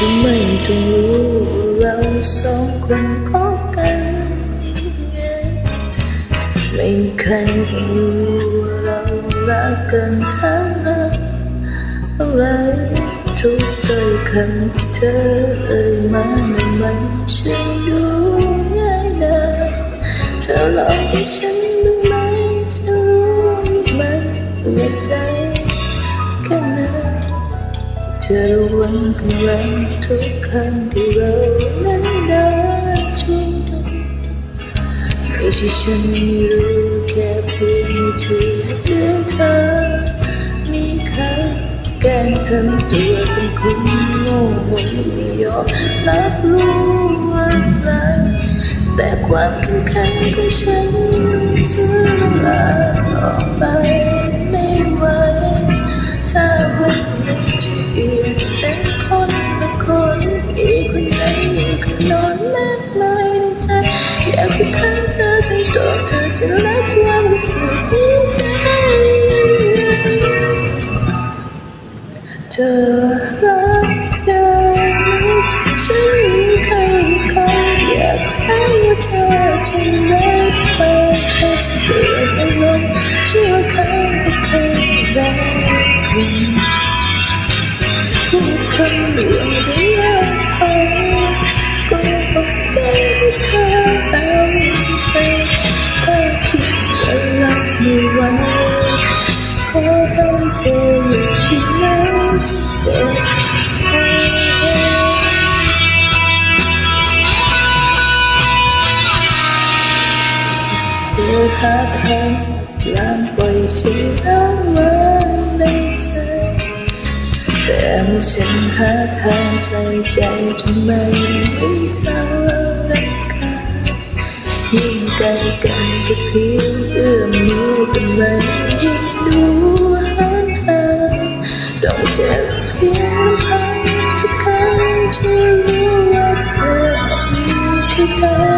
ก็ไม่ต้องรู้ว่าเราสองคนคบกันยังไง ไม่มีใครต้องรู้ว่าเรารักกันทั้งนั้นอะไรทุกถ้อยคำที่เธอเอ่ยมานั้นมันช่างดูง่ายดายเธอลองให้ฉัน เธอระวังพลังทุกครั้งที่เรานั้นเดินจูงมือไม่ใช่ฉันไม่รู้แค่เพียงมีเธอเรื่องเธอ มีค่าแกล้งทำตัวเป็นคนโง่ไม่ยอมรับรู้ว่ารักแต่ความเข้มแข็งของฉันเธอลาออกไป ตัวเธ หาทางจะลามปล่อยฉันเอาไว้ในใจ แต่เมื่อฉันหาทางใส่ใจทำไมไม่เท่ารักกันยิ่งใกล้กันก็เพียงเอื้อมมือกันมันยิ่งดูห่างห่างต้องเจ็บเพียงลำพังทุกครั้งที่รู้ว่าเธอมีแค่เธอ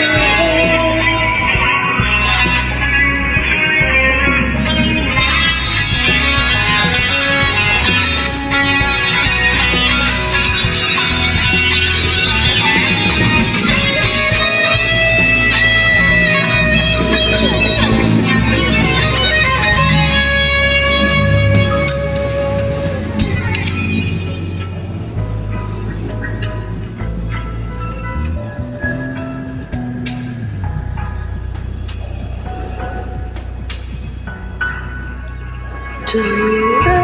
เดี